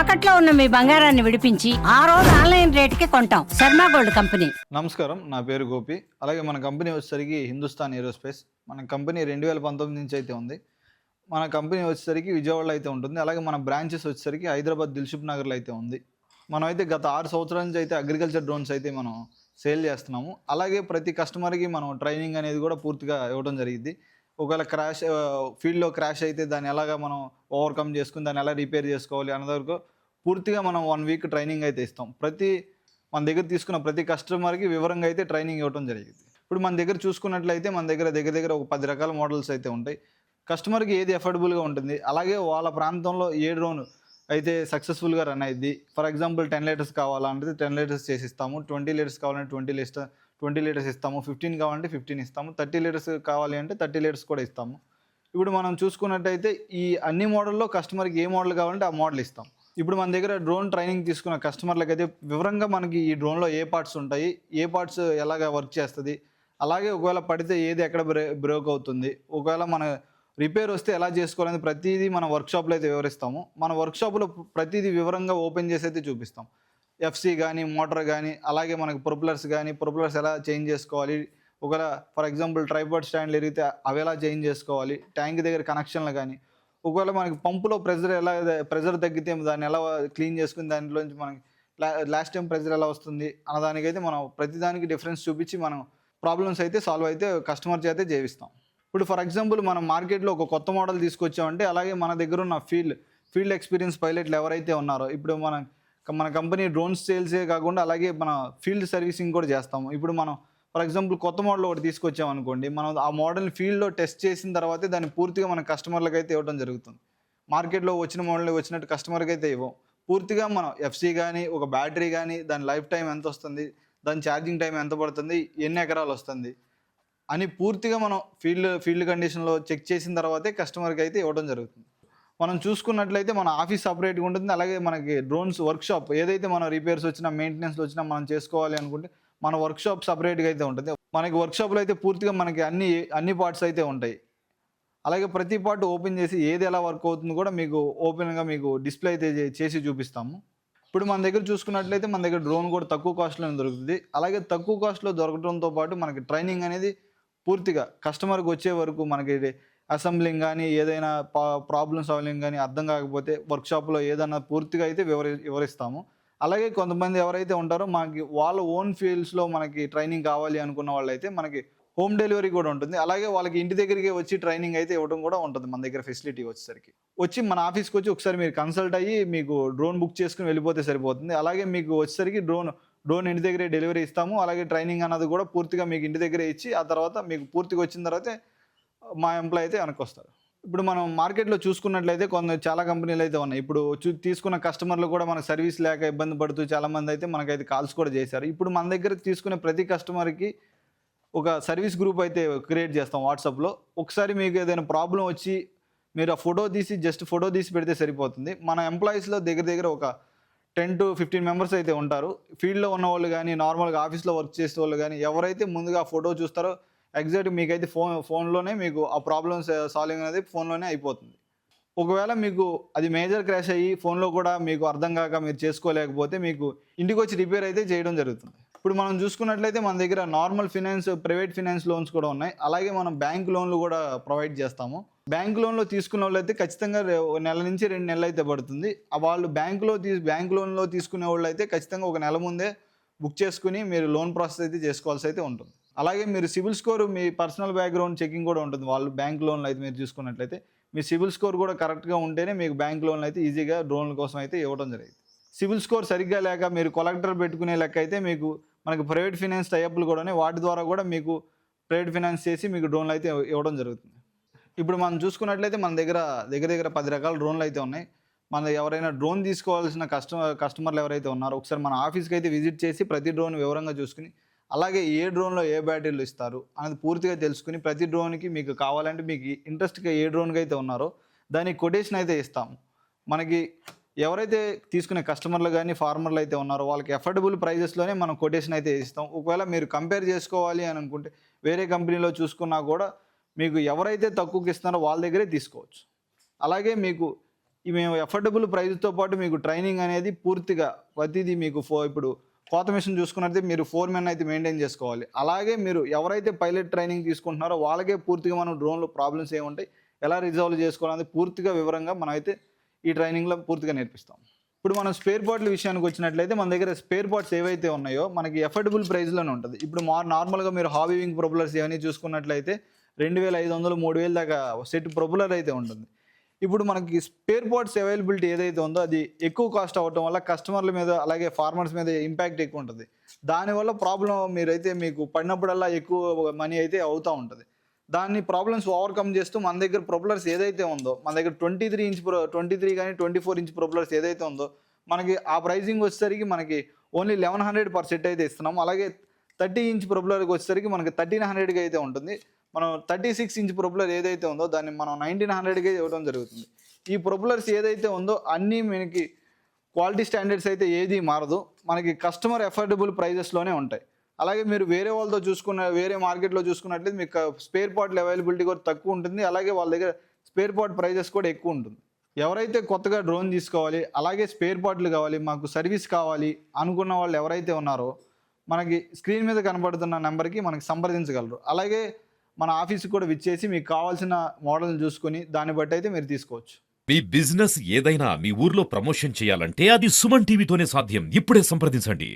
తాకట్లో ఉన్న మీ బంగారాన్ని విడిపించి ఆ రోజు ఆన్లైన్ రేటుకి కొంటాం. Sharma gold company. నమస్కారం నా పేరు గోపి. అలాగే మన కంపెనీ వచ్చేసరికి హిందుస్థాన్ ఏరోస్పేస్. మన కంపెనీ రెండు వేల పంతొమ్మిది నుంచి అయితే ఉంది. మన కంపెనీ వచ్చేసరికి విజయవాడలో అయితే ఉంటుంది. అలాగే మన బ్రాంచెస్ వచ్చేసరికి హైదరాబాద్ దిల్షుప్ నగర్లో అయితే ఉంది. మనం అయితే గత ఆరు సంవత్సరాల నుంచి అయితే అగ్రికల్చర్ డ్రోన్స్ అయితే మనం సేల్ చేస్తున్నాము. అలాగే ప్రతి కస్టమర్కి మనం ట్రైనింగ్ అనేది కూడా పూర్తిగా ఇవ్వడం జరిగింది. ఒకవేళ క్రాష్ ఫీల్డ్లో క్రాష్ అయితే దాన్ని ఎలాగా మనం ఓవర్కమ్ చేసుకుని దాన్ని ఎలా రిపేర్ చేసుకోవాలి అన్నది వరకు పూర్తిగా మనం వన్ వీక్ ట్రైనింగ్ అయితే ఇస్తాం. ప్రతి మన దగ్గర తీసుకున్న ప్రతి కస్టమర్కి వివరంగా అయితే ట్రైనింగ్ ఇవ్వడం జరిగింది. ఇప్పుడు మన దగ్గర చూసుకున్నట్లయితే మన దగ్గర దగ్గర దగ్గర ఒక పది రకాల మోడల్స్ అయితే ఉంటాయి. కస్టమర్కి ఏది అఫోర్డబుల్గా ఉంటుంది అలాగే వాళ్ళ ప్రాంతంలో ఏ డ్రోన్ అయితే సక్సెస్ఫుల్గా రన్ అయ్యింది ఫర్ ఎగ్జాంపుల్ టెన్ లీటర్స్ కావాలంటే టెన్ లీటర్స్ చేసిస్తాము ట్వంటీ లీటర్స్ కావాలంటే ట్వంటీ లీటర్స్ ట్వంటీ లీటర్స్ ఇస్తాము ఫిఫ్టీన్ కావాలంటే ఫిఫ్టీన్ ఇస్తాము థర్టీ లీటర్స్ కావాలి అంటే థర్టీ లీటర్స్ కూడా ఇస్తాము. ఇప్పుడు మనం చూసుకున్నట్టయితే ఈ అన్ని మోడల్లో కస్టమర్కి ఏ మోడల్ కావాలంటే ఆ మోడల్ ఇస్తాం. ఇప్పుడు మన దగ్గర డ్రోన్ ట్రైనింగ్ తీసుకున్న కస్టమర్లకు అయితే వివరంగా మనకి ఈ డ్రోన్లో ఏ పార్ట్స్ ఉంటాయి ఏ పార్ట్స్ ఎలాగ వర్క్ చేస్తుంది అలాగే ఒకవేళ పడితే ఏది ఎక్కడ బ్రే బ్రేక్ అవుతుంది ఒకవేళ మన రిపేర్ వస్తే ఎలా చేసుకోవాలని ప్రతిదీ మన వర్క్షాప్లో అయితే వివరిస్తాము. మన వర్క్షాప్లో ప్రతిదీ వివరంగా ఓపెన్ చేసి అయితే చూపిస్తాం. ఎఫ్సి కానీ మోటార్ కానీ అలాగే మనకు ప్రొపులర్స్ కానీ ప్రొపులర్స్ ఎలా చేంజ్ చేసుకోవాలి? ఒకవేళ ఫర్ ఎగ్జాంపుల్ ట్రైపాడ్ స్టాండ్లు ఎరిగితే అవి ఎలా చేంజ్ చేసుకోవాలి? ట్యాంక్ దగ్గర కనెక్షన్లు కానీ ఒకవేళ మనకి పంపులో ప్రెజర్ ఎలా ప్రెజర్ తగ్గితే దాన్ని ఎలా క్లీన్ చేసుకుని దాంట్లోంచి మనకి లాస్ట్ టైం ప్రెజర్ ఎలా వస్తుంది? అన్నదానికైతే మనం ప్రతిదానికి డిఫరెన్స్ చూపించి మనం ప్రాబ్లమ్స్ అయితే సాల్వ్ అయితే కస్టమర్ చేతే చేయిస్తాం. ఇప్పుడు ఫర్ ఎగ్జాంపుల్ మనం మార్కెట్లో ఒక కొత్త మోడల్ తీసుకొచ్చామంటే అలాగే మన దగ్గర ఉన్న ఫీల్డ్ ఫీల్డ్ ఎక్స్పీరియన్స్ పైలట్లు ఎవరైతే ఉన్నారో ఇప్పుడు మనం మన కంపెనీ డ్రోన్స్ సేల్సే కాకుండా అలాగే మన ఫీల్డ్ సర్వీసింగ్ కూడా చేస్తాము. ఇప్పుడు మనం ఫర్ ఎగ్జాంపుల్ కొత్త మోడల్ ఒకటి తీసుకొచ్చాం అనుకోండి మనం ఆ మోడల్ ఫీల్డ్లో టెస్ట్ చేసిన తర్వాతే దాన్ని పూర్తిగా మన కస్టమర్లకు అయితే ఇవ్వడం జరుగుతుంది. మార్కెట్లో వచ్చిన మోడల్ వచ్చినట్టు కస్టమర్కి అయితే ఇవ్వం. పూర్తిగా మనం ఎఫ్సీ కానీ ఒక బ్యాటరీ కానీ దాని లైఫ్ టైం ఎంత వస్తుంది దాని ఛార్జింగ్ టైం ఎంత పడుతుంది ఎన్ని ఎకరాలు వస్తుంది అని పూర్తిగా మనం ఫీల్డ్ ఫీల్డ్ కండిషన్లో చెక్ చేసిన తర్వాతే కస్టమర్కి అయితే ఇవ్వడం జరుగుతుంది. మనం చూసుకున్నట్లయితే మన ఆఫీస్ సపరేట్గా ఉంటుంది. అలాగే మనకి డ్రోన్స్ వర్క్షాప్ ఏదైతే మన రిపేర్స్ వచ్చినా మెయింటెనెన్స్ వచ్చినా మనం చేసుకోవాలి అనుకుంటే మన వర్క్షాప్ సపరేట్గా అయితే ఉంటుంది. మనకి వర్క్షాప్లో అయితే పూర్తిగా మనకి అన్ని అన్ని పార్ట్స్ అయితే ఉంటాయి. అలాగే ప్రతి పార్ట్ ఓపెన్ చేసి ఏది ఎలా వర్క్ అవుతుందో కూడా మీకు ఓపెన్గా మీకు డిస్ప్లే అయితే చేసి చూపిస్తాము. ఇప్పుడు మన దగ్గర చూసుకున్నట్లయితే మన దగ్గర డ్రోన్ కూడా తక్కువ కాస్ట్లోనే దొరుకుతుంది. అలాగే తక్కువ కాస్ట్లో దొరకడంతో పాటు మనకి ట్రైనింగ్ అనేది పూర్తిగా కస్టమర్కి వచ్చే వరకు మనకి అసెంబ్లింగ్ కానీ ఏదైనా ప్రాబ్లమ్ సాల్వింగ్ కానీ అర్థం కాకపోతే వర్క్షాప్లో ఏదైనా పూర్తిగా అయితే వివరి వివరిస్తాము. అలాగే కొంతమంది ఎవరైతే ఉంటారో మనకి వాళ్ళ ఓన్ ఫీల్డ్స్లో మనకి ట్రైనింగ్ కావాలి అనుకున్న వాళ్ళైతే మనకి హోమ్ డెలివరీ కూడా ఉంటుంది. అలాగే వాళ్ళకి ఇంటి దగ్గరికి వచ్చి ట్రైనింగ్ అయితే ఇవ్వడం కూడా ఉంటుంది మన దగ్గర ఫెసిలిటీ వచ్చేసరికి. వచ్చి మన ఆఫీస్కి వచ్చి ఒకసారి మీరు కన్సల్ట్ అయ్యి మీకు డ్రోన్ బుక్ చేసుకుని వెళ్ళిపోతే సరిపోతుంది. అలాగే మీకు వచ్చేసరికి డ్రోన్ డోన్ ఇంటి దగ్గరే డెలివరీ ఇస్తాము. అలాగే ట్రైనింగ్ అన్నది కూడా పూర్తిగా మీకు ఇంటి దగ్గరే ఇచ్చి ఆ తర్వాత మీకు పూర్తిగా వచ్చిన తర్వాత మా ఎంప్లాయ్ అయితే వెనక్కి ఇప్పుడు మనం మార్కెట్లో చూసుకున్నట్లయితే కొంత చాలా కంపెనీలు అయితే ఉన్నాయి. ఇప్పుడు చూ- తీసుకున్న కస్టమర్లు కూడా మనకు సర్వీస్ లేక ఇబ్బంది పడుతూ చాలామంది అయితే మనకైతే కాల్స్ కూడా చేశారు. ఇప్పుడు మన దగ్గర తీసుకునే ప్రతి కస్టమర్కి ఒక సర్వీస్ గ్రూప్ అయితే క్రియేట్ చేస్తాం వాట్సాప్లో. ఒకసారి మీకు ఏదైనా ప్రాబ్లం వచ్చి మీరు ఆ ఫోటో తీసి జస్ట్ ఫోటో తీసి పెడితే సరిపోతుంది. మన ఎంప్లాయీస్లో దగ్గర దగ్గర ఒక టెన్ టు ఫిఫ్టీన్ మెంబర్స్ అయితే ఉంటారు. ఫీల్డ్లో ఉన్న వాళ్ళు కానీ నార్మల్గా ఆఫీస్లో వర్క్ చేసే వాళ్ళు కానీ ఎవరైతే ముందుగా ఫోటో చూస్తారో ఎగ్జాక్ట్ మీకైతే ఫోన్ ఫోన్లోనే మీకు ఆ ప్రాబ్లమ్స్ సాల్వింగ్ అనేది ఫోన్లోనే అయిపోతుంది. ఒకవేళ మీకు అది మేజర్ క్రాష్ అయ్యి ఫోన్లో కూడా మీకు అర్థం కాక మీరు చేసుకోలేకపోతే మీకు ఇంటికి వచ్చి రిపేర్ అయితే చేయడం జరుగుతుంది. ఇప్పుడు మనం చూసుకున్నట్లయితే మన దగ్గర normal finance private finance loans కూడా ఉన్నాయి. అలాగే మనం బ్యాంక్ లోన్లు కూడా ప్రొవైడ్ చేస్తాము. బ్యాంక్ లోన్లో తీసుకున్న వాళ్ళైతే ఖచ్చితంగా నెల నుంచి రెండు నెలలు అయితే పడుతుంది. ఆ వాళ్ళు బ్యాంకులో తీ బ్యాంక్ లోన్లో తీసుకునే వాళ్ళు అయితే ఖచ్చితంగా ఒక నెల ముందే బుక్ చేసుకుని మీరు లోన్ ప్రాసెస్ అయితే చేసుకోవాల్సి అయితే ఉంటుంది. అలాగే మీరు సివిల్ స్కోర్ మీ పర్సనల్ బ్యాక్గ్రౌండ్ చెకింగ్ కూడా ఉంటుంది. వాళ్ళు బ్యాంక్ లోన్లు అయితే మీరు చూసుకున్నట్లయితే మీ సివిల్ స్కోర్ కూడా కరెక్ట్గా ఉంటేనే మీకు బ్యాంక్ లోన్లు అయితే ఈజీగా లోన్ల కోసం అయితే ఇవ్వడం జరిగింది. సివిల్ స్కోర్ సరిగ్గా లేక మీరు కొలెక్టర్ పెట్టుకునే లెక్క అయితే మీకు మనకి ప్రైవేట్ ఫినాన్స్ టైప్లు కూడా వాటి ద్వారా కూడా మీకు ప్రైవేట్ ఫినాన్స్ చేసి మీకు డ్రోన్లు అయితే ఇవ్వడం జరుగుతుంది. ఇప్పుడు మనం చూసుకున్నట్లయితే మన దగ్గర దగ్గర దగ్గర పది రకాల డ్రోన్లు అయితే ఉన్నాయి. మన ఎవరైనా డ్రోన్ తీసుకోవాల్సిన కస్టమర్ కస్టమర్లు ఎవరైతే ఉన్నారో ఒకసారి మన ఆఫీస్కి అయితే విజిట్ చేసి ప్రతి డ్రోన్ వివరంగా చూసుకుని అలాగే ఏ డ్రోన్లో ఏ బ్యాటరీలు ఇస్తారు అనేది పూర్తిగా తెలుసుకుని ప్రతి డ్రోన్కి మీకు కావాలంటే మీకు ఇంట్రెస్ట్గా ఏ డ్రోన్కి అయితే ఉన్నారో దానికి కొటేషన్ అయితే ఇస్తాము. మనకి ఎవరైతే తీసుకునే కస్టమర్లు కానీ ఫార్మర్లు అయితే ఉన్నారో వాళ్ళకి ఎఫర్డబుల్ ప్రైజెస్లోనే మనం కొటేషన్ అయితే ఇస్తాం. ఒకవేళ మీరు కంపేర్ చేసుకోవాలి అని అనుకుంటే వేరే కంపెనీలో చూసుకున్నా కూడా మీకు ఎవరైతే తక్కువకి ఇస్తున్నారో వాళ్ళ దగ్గరే తీసుకోవచ్చు. అలాగే మీకు ఈ మేము ఎఫర్డబుల్ ప్రైస్తో పాటు మీకు ట్రైనింగ్ అనేది పూర్తిగా ప్రతిదీ మీకు ఫో ఇప్పుడు కోత మిషన్ చూసుకున్నట్లయితే మీరు ఫోర్ మెన్ అయితే మెయింటైన్ చేసుకోవాలి. అలాగే మీరు ఎవరైతే పైలట్ ట్రైనింగ్ తీసుకుంటున్నారో వాళ్ళకే పూర్తిగా మనం డ్రోన్లో ప్రాబ్లమ్స్ ఏముంటాయి ఎలా రిజాల్వ్ చేసుకోవాలనేది పూర్తిగా వివరంగా మనం అయితే ఈ ట్రైనింగ్లో పూర్తిగా నేర్పిస్తాం. ఇప్పుడు మనం స్పేర్ పార్ట్ల విషయానికి వచ్చినట్లయితే మన దగ్గర స్పేర్ పార్ట్స్ ఏవైతే ఉన్నాయో మనకి ఎఫర్డబుల్ ప్రైస్లోనే ఉంటుంది. ఇప్పుడు మా నార్మల్గా మీరు హాబీ వింగ్ ప్రొపులర్స్ ఇవన్నీ చూసుకున్నట్లయితే రెండు వేల ఐదు వందలు మూడు వేల దాకా సెట్ ప్రొపులర్ అయితే ఉంటుంది. ఇప్పుడు మనకి స్పేర్ పార్ట్స్ అవైలబిలిటీ ఏదైతే ఉందో అది ఎక్కువ కాస్ట్ అవ్వటం వల్ల కస్టమర్ల మీద అలాగే ఫార్మర్స్ మీద ఇంపాక్ట్ ఎక్కువ ఉంటుంది. దానివల్ల ప్రాబ్లం మీరైతే మీకు పడినప్పుడల్లా ఎక్కువ మనీ అయితే అవుతూ ఉంటుంది. దాన్ని ప్రాబ్లమ్స్ ఓవర్కమ్ చేస్తూ మన దగ్గర ప్రొపులర్స్ ఏదైతే ఉందో మన దగ్గర twenty three inch pro twenty three కానీ ట్వంటీ ఫోర్ ఇంచ్ ప్రొపులర్స్ ఏదైతే ఉందో మనకి ఆ ప్రైజింగ్ వచ్చేసరికి మనకి only eleven hundred per set అయితే ఇస్తున్నాం అలాగే థర్టీ ఇంచ్ ప్రొపులర్కి వచ్చేసరికి మనకి థర్టీన్ హండ్రెడ్కి అయితే ఉంటుంది. మనం థర్టీ సిక్స్ ఇంచ్ ప్రొపులర్ ఏదైతే ఉందో దాన్ని మనం నైన్టీన్ హండ్రెడ్కి ఇవ్వడం జరుగుతుంది. ఈ ప్రొపులర్స్ ఏదైతే ఉందో అన్నీ మనకి క్వాలిటీ స్టాండర్డ్స్ అయితే ఏది మారదు. మనకి కస్టమర్ ఎఫోర్డబుల్ ప్రైజెస్లోనే ఉంటాయి. అలాగే మీరు వేరే వాళ్ళతో చూసుకున్న వేరే మార్కెట్లో చూసుకున్నట్లయితే మీకు స్పేర్ పార్ట్ల అవైలబిలిటీ కూడా తక్కువ ఉంటుంది. అలాగే వాళ్ళ దగ్గర స్పేర్ పార్ట్ ప్రైజెస్ కూడా ఎక్కువ ఉంటుంది. ఎవరైతే కొత్తగా డ్రోన్ తీసుకోవాలి అలాగే స్పేర్ పార్ట్లు కావాలి మాకు సర్వీస్ కావాలి అనుకున్న వాళ్ళు ఎవరైతే ఉన్నారో మనకి స్క్రీన్ మీద కనబడుతున్న నెంబర్కి మనకి సంప్రదించగలరు. అలాగే మన ఆఫీస్కి కూడా విచ్చేసి మీకు కావాల్సిన మోడల్ని చూసుకొని దాన్ని బట్టి అయితే మీరు తీసుకోవచ్చు. మీ బిజినెస్ ఏదైనా మీ ఊర్లో ప్రమోషన్ చేయాలంటే అది సుమన్ టీవీతోనే సాధ్యం. ఇప్పుడే సంప్రదించండి.